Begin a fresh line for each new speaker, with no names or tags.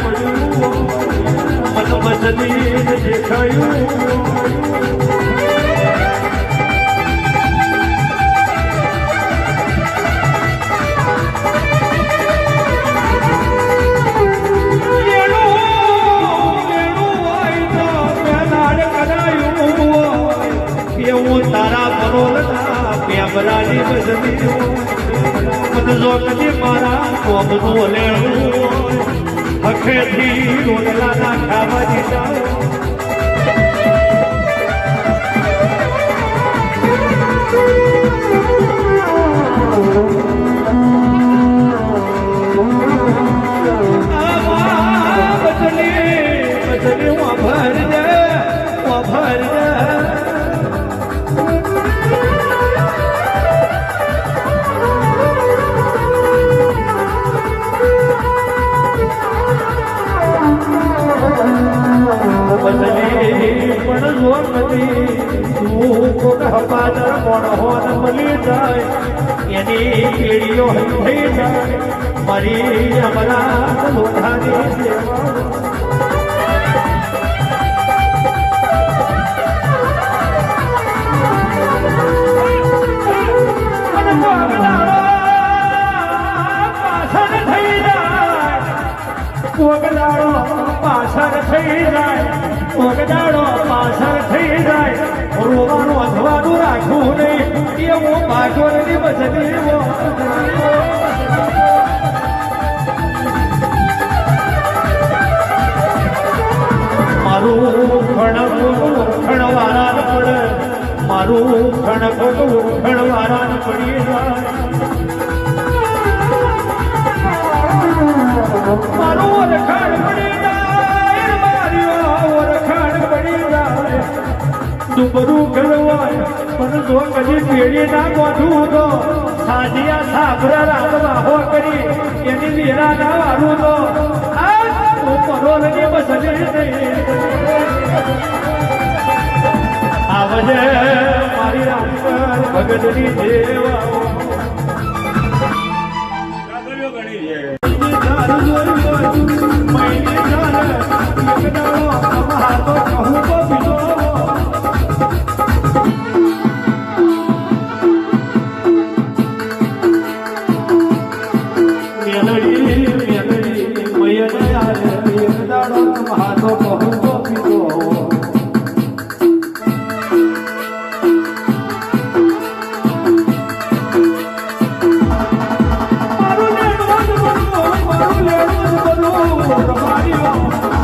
પડ્યું મન મજલી દેખાયું. પેમરાની બજની મન જો કદી મારા કોમનું લેણું. હખેથી રોટલાના ખાવા દીધા હપાદર મોણહોન મળી જાય, એની પેઢીઓ થઈ જાય, મારી અમરા લોઢાની પાછળ થઈ જાય ઓગદાડો પાછળ થઈ ભાગોરની બચતી મારું ખણ ખણવારા ખણવારા પડી કરવાય પણ જો કદી પેઢી ના ગોઠું તો સાજિયા સાબરા રાતમાં હો કરી, એની લીરા ના વારું તો પરોલની બસને આવજે મારી રામ ભગતની દેવા Maria,